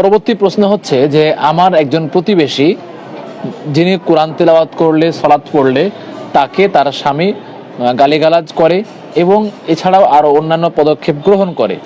পরবর্তী প্রশ্ন হচ্ছে যে, আমার একজন প্রতিবেশী যিনি কোরআন তেলাওয়াত করলে, সলাৎ পড়লে, তাকে তার স্বামী গালিগালাজ করে এবং এছাড়াও আরও অন্যান্য পদক্ষেপ গ্রহণ করে।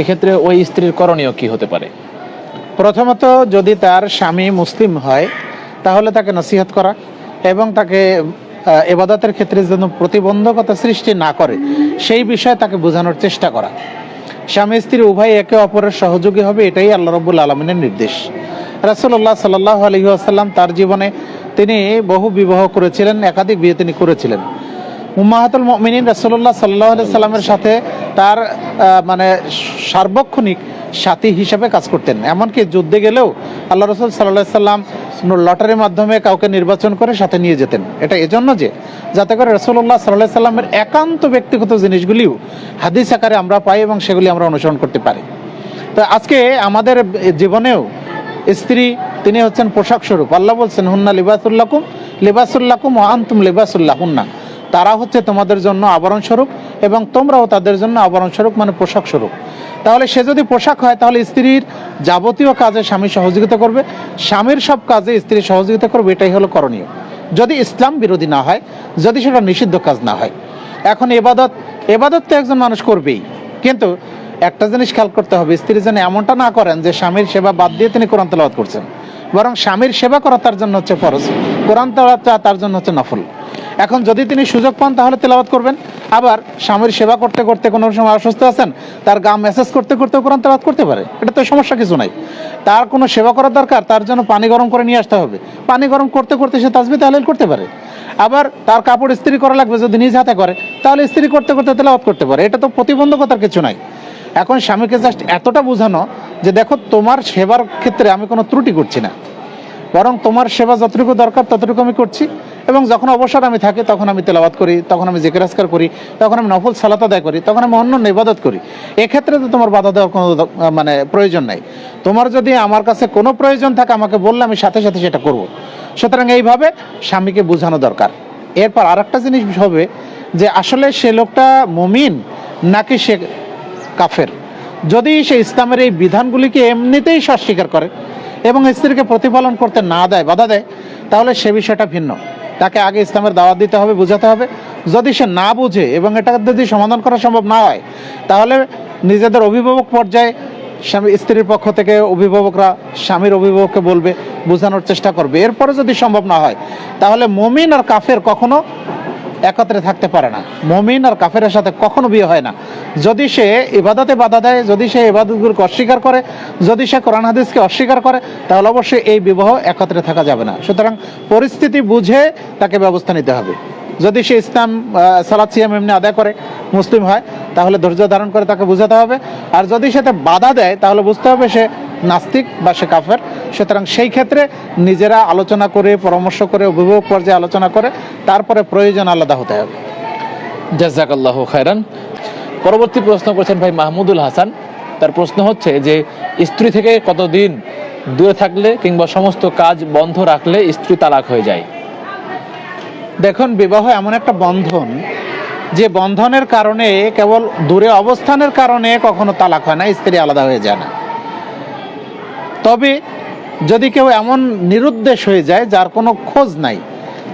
এক্ষেত্রে ওই স্ত্রীর করণীয় কি হতে পারে? প্রথমত, যদি তার স্বামী মুসলিম হয়, তাহলে তাকে নসিহত করা এবং তাকে এবাদতের ক্ষেত্রে যেন প্রতিবন্ধকতা সৃষ্টি না করে, সেই বিষয়ে তাকে বোঝানোর চেষ্টা করা। স্বামী স্ত্রী উভয় একে অপরের সহযোগী হবে, এটাই আল্লাহ রব্বুল আলমিনের নির্দেশ। রাসুল্লাহ সাল্লাহ আলহি আসাল্লাম তার জীবনে তিনি বহু বিবাহ করেছিলেন, একাধিক বিয়ে তিনি করেছিলেন। উম্মাহাতুল মিনিন রাসুল্লাহ সাল্লাহ সাল্লামের সাথে তার মানে সার্বক্ষণিক সাথী হিসাবে কাজ করতেন। এমনকি যুদ্ধে গেলেও আল্লাহ রসুল সাল্লাহ সাল্লাম লটারির মাধ্যমে কাউকে নির্বাচন করে সাথে নিয়ে যেতেন। এটা এজন্য যে, যাতে করে রসুল্লাহ সাল্লাহ সাল্লামের একান্ত ব্যক্তিগত জিনিসগুলিও হাদিস আকারে আমরা পাই এবং সেগুলি আমরা অনুসরণ করতে পারি। তো আজকে আমাদের জীবনেও স্ত্রী, তিনি হচ্ছেন পোশাক স্বরূপ। আল্লাহ বলছেন, হুন্না লিবাসুল্লাকুম লিবাসুল্লাকুম ও আন্তুম লিবাসুল্লাহ হুন্না তারা হচ্ছে তোমাদের জন্য আবরণ স্বরূপ। এবং তোমরাও তাদের জন্য আবরণ স্বরূপ মানে পোশাক স্বরূপ। তাহলে সে যদি পোশাক হয়, তাহলে স্ত্রীর যাবতীয় কাজে স্বামী সহযোগিতা করবে। স্বামীর সব কাজে স্ত্রী সহযোগিতা করবে, এটাই হলো করণীয়। যদি ইসলাম বিরোধী না হয়, যদি সেটা নিষিদ্ধ কাজ না হয়। এখন এবাদত এবাদত তো একজন মানুষ করবেই। কিন্তু একটা জিনিস খেয়াল করতে হবে, স্ত্রী যেন এমনটা না করেন যে স্বামীর সেবা বাদ দিয়ে তিনি কোরআন তেলাওয়াত করছেন। বরং স্বামীর সেবা করা তার জন্য হচ্ছে ফরজ। কোরআন তেলাওয়াতটা তার জন্য হচ্ছে নফল। এখন যদি তিনি সুযোগ পান, তাহলে তেলাওয়াত করবেন। আবার স্বামীর সেবা করতে করতে কোনো সময় অসুস্থ আছেন, তার গা মেসেজ করতে করতে কোরআন তেলাওয়াত করতে পারে। এটা তো সমস্যা কিছু নাই। তার কোনো সেবা করার দরকার, তার জন্য পানি গরম করে নিয়ে আসতে হবে। পানি গরম করতে করতে সে তাজবি তাহলিল করতে পারে। আবার তার কাপড় ইস্ত্রি করা লাগবে যদি নিজ হাতে করে, তাহলে ইস্ত্রি করতে করতে তেলাওয়াত করতে পারে। এটা তো প্রতিবন্ধকতার কিছু নাই। এখন স্বামীকে জাস্ট এতটা বোঝানো যে দেখো তোমার সেবার ক্ষেত্রে আমি কোনো ত্রুটি করছি না। বরং তোমার সেবা যতটুকু দরকার ততটুকু আমি করছি। এবং যখন অবসর আমি থাকি, তখন আমি তেলাওয়াত করি, তখন আমি জেকের আসকার করি, তখন আমি নফল সালাত আদায় করি, তখন আমি অন্য ইবাদত করি। এক্ষেত্রে তো তোমার বাধা দেওয়ার কোনো মানে প্রয়োজন নাই। তোমার যদি আমার কাছে কোনো প্রয়োজন থাকে, আমাকে বললে আমি সাথে সাথে সেটা করব। সুতরাং এইভাবে স্বামীকে বোঝানো দরকার। এরপর আর একটা জিনিস হবে যে, আসলে সে লোকটা মমিন নাকি সে কাফের? যদি সে ইসলামের এই বিধানগুলিকে এমনিতেই অস্বীকার করে এবং স্ত্রীকে প্রতিপালন করতে না দেয়, বাধা দেয়, তাহলে সে বিষয়টা ভিন্ন। তাকে আগে ইসলামের দাওয়াত দিতে হবে, বোঝাতে হবে। যদি সে না বুঝে এবং এটা যদি সমাধান করা সম্ভব না হয়, তাহলে নিজেদের অভিভাবক পর্যায়ে স্বামী, স্ত্রীর পক্ষ থেকে অভিভাবকরা স্বামীর অভিভাবককে বলবে, বোঝানোর চেষ্টা করবে। এরপরে যদি সম্ভব না হয়, তাহলে মমিন আর কাফের কখনো একত্রে থাকতে পারে না। মমিন আর কাফেরের সাথে কখনো বিয়ে হয় না। যদি সে ইবাদতে বাধা দেয়, যদি সে ইবাদতগুলোকে অস্বীকার করে, যদি সে কোরআন হাদিসকে অস্বীকার করে, তাহলে অবশ্যই এই বিবাহ একত্রে থাকা যাবে না। সুতরাং পরিস্থিতি বুঝে তাকে ব্যবস্থা নিতে হবে। যদি সে ইসলাম সালাত, সিয়াম এমনি আদায় করে, মুসলিম হয়, তাহলে ধৈর্য ধারণ করে তাকে বোঝাতে হবে। আর যদি সেটা বাধা দেয়, তাহলে বুঝতে হবে সে নাস্তিক বা সে কাফের। সুতরাং সেই ক্ষেত্রে নিজেরা আলোচনা করে পরামর্শ করে অভিভাবক পর্যায়ে আলোচনা করে তারপরে প্রয়োজন আলাদা হতে হবে। জাজাকাল্লাহ খায়রান। পরবর্তী প্রশ্ন করেছেন ভাই মাহমুদুল হাসান। তার প্রশ্ন হচ্ছে যে স্ত্রী থেকে কতদিন দূরে থাকলে কিংবা সমস্ত কাজ বন্ধ রাখলে স্ত্রী তালাক হয়ে যায়? দেখুন বিবাহ এমন একটা বন্ধন যে বন্ধনের কারণে কেবল দূরে অবস্থানের কারণে কখনো তালাক হয় না স্ত্রী আলাদা হয়ে যায় না। তবে যদি কেউ এমন নিরুদ্দেশ হয়ে যায়, যার কোনো খোঁজ নাই,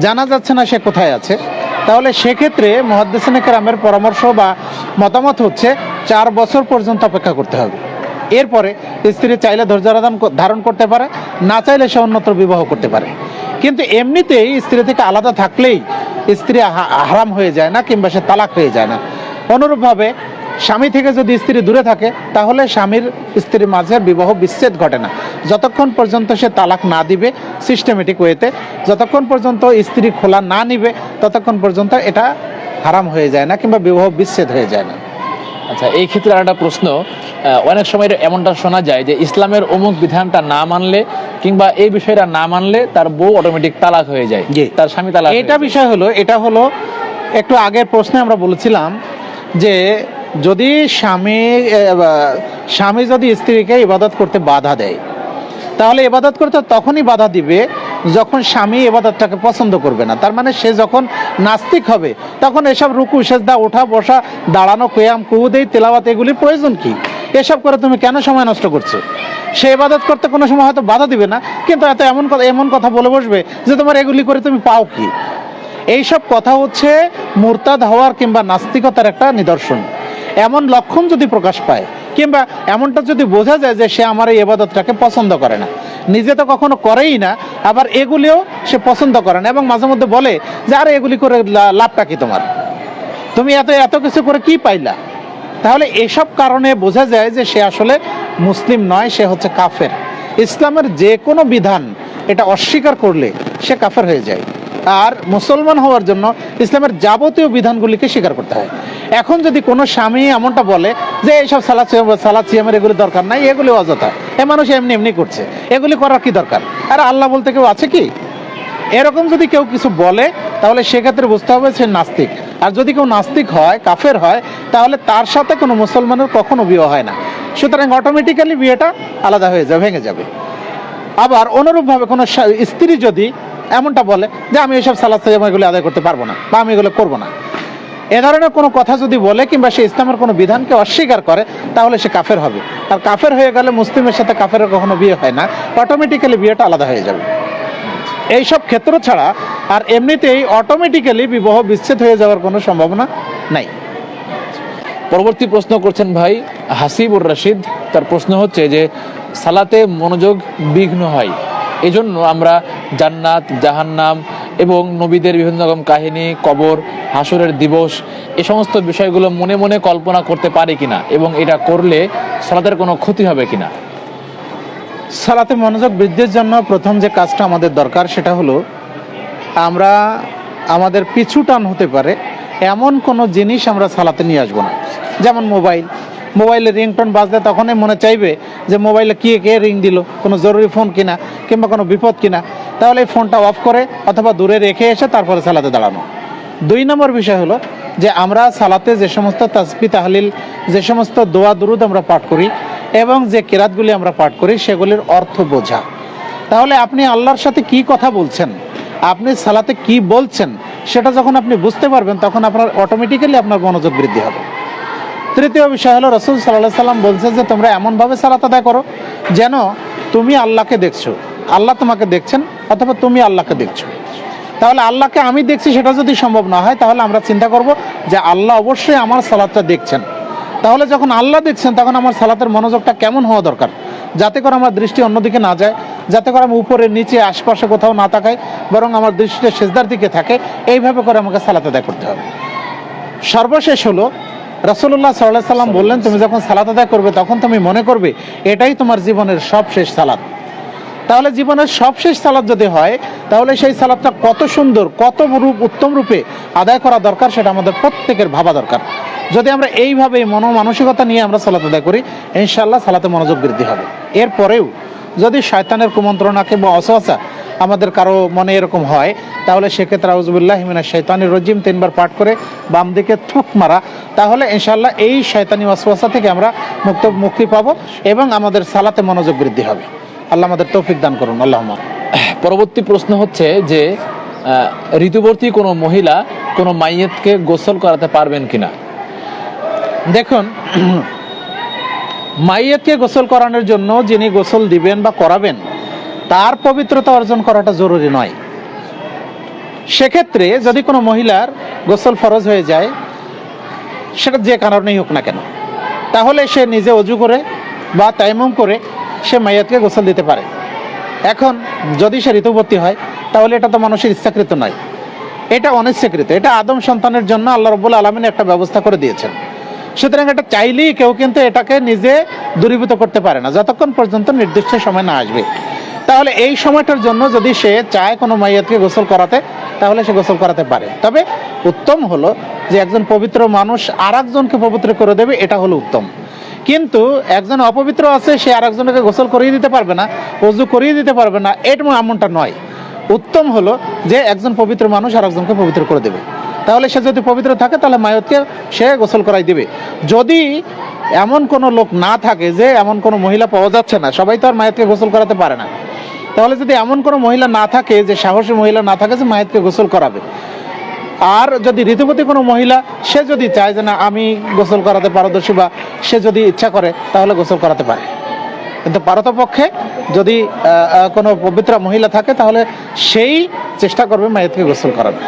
জানা যাচ্ছে না সে কোথায় আছে, তাহলে সেক্ষেত্রে মহাদ্দেশিনে কেরামের পরামর্শ বা মতামত হচ্ছে, চার বছর পর্যন্ত অপেক্ষা করতে হবে। এরপরে স্ত্রী চাইলে ধৈর্য ধারণ- করতে পারে, না চাইলে সে অন্যত্র বিবাহ করতে পারে। কিন্তু এমনিতেই স্ত্রী থেকে আলাদা থাকলেই স্ত্রী হারাম হয়ে যায় না, কিংবা সে তালাক হয়ে যায় না। অনুরূপভাবে স্বামী থেকে যদি স্ত্রী দূরে থাকে তাহলে স্বামীর স্ত্রীর মাঝে বিবাহ বিচ্ছেদ ঘটে না। যতক্ষণ পর্যন্ত সে তালাক না দিবে সিস্টেমেটিক ওয়েতে যতক্ষণ পর্যন্ত স্ত্রী খোলা না নিবে ততক্ষণ পর্যন্ত এটা হারাম হয়ে যায় না কিংবা বিবাহ বিচ্ছেদ হয়ে যায় না। আচ্ছা এই ক্ষেত্রে আর একটা প্রশ্ন অনেক সময় এমনটা শোনা যায় যে ইসলামের অমুক বিধানটা না মানলে কিংবা এই বিষয়টা না মানলে তার বউ অটোমেটিক তালাক হয়ে যায়। তার স্বামী তালাক এটা বিষয় হলো এটা হলো একটু আগের প্রশ্নে আমরা বলেছিলাম যে যদি স্বামী স্বামী যদি স্ত্রীকে ইবাদত করতে বাধা দেয়, তাহলে ইবাদত করতে তখনই বাধা দিবে যখন স্বামী এবাদতটাকে পছন্দ করবে না। তার মানে সে যখন নাস্তিক হবে, তখন এসব রুকু, সেজদা, ওঠা, বসা, দাঁড়ানো, কেয়াম, কুহুদেই, তেলাওয়াত এগুলির প্রয়োজন কি? এসব করে তুমি কেন সময় নষ্ট করছ? সে ইবাদত করতে কোনো সময় হয়তো বাধা দিবে না, কিন্তু এত এমন কথা এমন কথা বলে বসবে যে তোমার এগুলি করে তুমি পাও কি? এইসব কথা হচ্ছে মুরতাদ হওয়ার কিংবা নাস্তিকতার একটা নিদর্শন। এমন লক্ষণ যদি প্রকাশ পায়, কিংবা এমনটা যদি বোঝা যায় যে সে আমার এই এবাদতটাকে পছন্দ করে না। নিজে তো কখনো করেই না, আবার এগুলিও সে পছন্দ করে না, এবং মাঝে মধ্যে বলে যে, আরে, এগুলি করে লাভটা কি তোমার? তুমি এত এত কিছু করে কি পাইলা? তাহলে এসব কারণে বোঝা যায় যে সে আসলে মুসলিম নয়, সে হচ্ছে কাফের। ইসলামের যে কোনো বিধান এটা অস্বীকার করলে সে কাফের হয়ে যায়। আর মুসলমান হওয়ার জন্য ইসলামের যাবতীয় বিধানগুলিকে স্বীকার করতে হয়। এখন যদি কোনো স্বামী এমনটা বলে যে এইসব সালাদ সালাদ সিয়ামের এগুলি দরকার নাই, এগুলি অযথা। এ মানুষ এমনি এমনি করছে। এগুলি করার কি দরকার? আর আল্লাহ বলতে কেউ আছে কি? এরকম যদি কেউ কিছু বলে, তাহলে সেক্ষেত্রে বুঝতে হবে সে নাস্তিক। আর যদি কেউ নাস্তিক হয়, কাফের হয়, তাহলে তার সাথে কোনো মুসলমানের কখনো বিয়ে হয় না। সুতরাং অটোমেটিক্যালি বিয়েটা আলাদা হয়ে যাবে, ভেঙে যাবে। আবার অনুরূপভাবে কোনো স্ত্রী যদি এমনটা বলে যে আমি এসব সালাদ সালাম এগুলো আদায় করতে পারব না বা আমি এগুলো করব না। এ ধরনের কোনো কথা যদি বলে কিংবা সে ইসলামের কোনো বিধানকে অস্বীকার করে, তাহলে সে কাফের হবে। আর কাফের হয়ে গেলে মুসলিমের সাথে কাফের কখনো বিয়ে হয় না। অটোমেটিক্যালি বিয়েটা আলাদা হয়ে যাবে। এইসব ক্ষেত্র ছাড়া আর এমনিতেই অটোমেটিক্যালি বিবাহ বিচ্ছেদ হয়ে যাওয়ার কোনো সম্ভাবনা নাই। পরবর্তী প্রশ্ন করছেন ভাই হাসিবুর রশিদ। তার প্রশ্ন হচ্ছে যে সালাতে মনোযোগ বিঘ্ন হয়? এজন্য আমরা জান্নাত, জাহান্নাম এবং নবীদের বিভিন্ন রকম কাহিনী, কবর হাসরের দিবস এ সমস্ত বিষয়গুলো মনে মনে কল্পনা করতে পারি কিনা এবং এটা করলে সালাতের কোনো ক্ষতি হবে কিনা? সালাতে মনোযোগ বৃদ্ধির জন্য প্রথম যে কাজটা আমাদের দরকার সেটা হলো আমরা আমাদের পিছু টান হতে পারে এমন কোনো জিনিস আমরা সালাতে নিয়ে আসব না। যেমন মোবাইল। মোবাইলে রিংটোন বাজলে তখনই মনে চাইবে যে মোবাইলে কে কে রিং দিল? কোনো জরুরি ফোন কিনা? কিংবা কোনো বিপদ কিনা? তাহলে এই ফোনটা অফ করে অথবা দূরে রেখে এসে তারপরে সালাতে দাঁড়ানো। দুই নম্বর বিষয় হলো যে আমরা সালাতে যে সমস্ত তাসবি তাহলিল, যে সমস্ত দোয়া, দুরুদ আমরা পাঠ করি এবং যে কেরাতগুলি আমরা পাঠ করি সেগুলির অর্থ বোঝা। তাহলে আপনি আল্লাহর সাথে কি কথা বলছেন? আপনি সালাতে কি বলছেন? সেটা যখন আপনি বুঝতে পারবেন, তখন আপনার অটোমেটিক্যালি আপনার মনোযোগ বৃদ্ধি হবে। তৃতীয় বিষয় হলো রসুল সাল্লাহ সাল্লাম বলছে যে, তোমরা এমনভাবে সালাত আদায় করো যেন তুমি আল্লাহকে দেখছ। আল্লাহ তোমাকে দেখছেন অথবা তুমি আল্লাহকে দেখছ। তাহলে আল্লাহকে আমি দেখছি, সেটা যদি সম্ভব না হয়, তাহলে আমরা চিন্তা করব যে আল্লাহ অবশ্যই আমার সালাদটা দেখছেন। তাহলে যখন আল্লাহ দেখছেন, তখন আমার সালাতের মনোযোগটা কেমন হওয়া দরকার? যাতে করে আমার দৃষ্টি অন্যদিকে না যায়, যাতে করে আমি উপরে, নিচে, আশপাশে কোথাও না তাকাই, বরং আমার দৃষ্টিটা সেজদার দিকে থাকে। এইভাবে করে আমাকে সালাত আদায় করতে হবে। সর্বশেষ হলো রসুল্লাহ সাল্লাহ সাল্লাম বললেন, তুমি যখন সালাত আদায় করবে, তখন তুমি মনে করবে, এটাই তোমার জীবনের সবশেষ সালাত। তাহলে জীবনের সবশেষ সালাদ যদি হয়, তাহলে সেই সালাদটা কত সুন্দর, কত রূপ, উত্তম রূপে আদায় করা দরকার, সেটা আমাদের প্রত্যেকের ভাবা দরকার। যদি আমরা এইভাবে মন মানসিকতা নিয়ে আমরা সালাত আদায় করি ইনশাল্লাহ সালাতে মনোযোগ বৃদ্ধি হবে। এরপরেও যদি শয়তানের কুমন্ত্রণাকে কিংবা অসহসা আমাদের কারও মনে এরকম হয়, তাহলে সেক্ষেত্রে আউজবুল্লাহ হিমিনা শৈতানি রজিম তিনবার পাঠ করে বাম দিকে থুক মারা। তাহলে ইনশাল্লাহ এই শয়তানি অসহসা থেকে আমরা মুক্ত, মুক্তি পাবো এবং আমাদের সালাতে মনোযোগ বৃদ্ধি হবে। আল্লাহ আমাদের তৌফিক দান করুন আল্লাহ পরবর্তী প্রশ্ন হচ্ছে যে ঋতুবর্তী কোনো মহিলা কোনো মাইয়েতকে গোসল করাতে পারবেন কিনা? দেখুন, মাইয়েতকে গোসল করানোর জন্য যিনি গোসল দিবেন বা করাবেন তার পবিত্রতা অর্জন করাটা জরুরি নয়। সেক্ষেত্রে যদি কোনো মহিলার গোসল ফরজ হয়ে যায়, সেটা যে কারণেই হোক না কেন, তাহলে সে নিজে অজু করে বা তাইমুম করে সে মাইয়াতকে গোসল দিতে পারে। এখন যদি সে ঋতুবর্তী হয়, তাহলে এটা তো মানুষের ইচ্ছাকৃত নয়। এটা অনিচ্ছাকৃত, এটা আদম সন্তানের জন্য আল্লাহ রব্বুল আলমিন একটা ব্যবস্থা করে দিয়েছেন। সুতরাং এটা চাইলেই কেউ কিন্তু এটাকে নিজে দূরীভূত করতে পারে না, যতক্ষণ পর্যন্ত নির্দিষ্ট সময় না আসবে। তাহলে এই সময়টার জন্য যদি সে চায় কোনো মাইয়াতকে গোসল করাতে, তাহলে সে গোসল করাতে পারে। তবে উত্তম হলো যে একজন পবিত্র মানুষ আর একজনকে পবিত্র করে দেবে, এটা হলো উত্তম। কিন্তু একজন অপবিত্র আছে, সে আর একজনকে গোসল করিয়ে দিতে পারবে না, অজু করিয়ে দিতে পারবে না এটা এমনটা নয়। উত্তম হলো যে একজন পবিত্র মানুষ আর একজনকে পবিত্র করে দেবে। তাহলে সে যদি পবিত্র থাকে, তাহলে মায়তকে সে গোসল করাই দিবে। যদি এমন কোনো লোক না থাকে যে এমন কোনো মহিলা পাওয়া যাচ্ছে না। সবাই তো আর মায়তকে গোসল করাতে পারে না। তাহলে যদি এমন কোনো মহিলা না থাকে, যে সাহসী মহিলা না থাকে যে মায়েতকে গোসল করাবে। আর যদি ঋতুপতি কোনো মহিলা, সে যদি চায় যে না, আমি গোসল করাতে পারদর্শী বা সে যদি ইচ্ছা করে, তাহলে গোসল করাতে পারে। কিন্তু পারতপক্ষে যদি কোনো পবিত্র মহিলা থাকে, তাহলে সেই চেষ্টা করবে মায়েতকে গোসল করাবে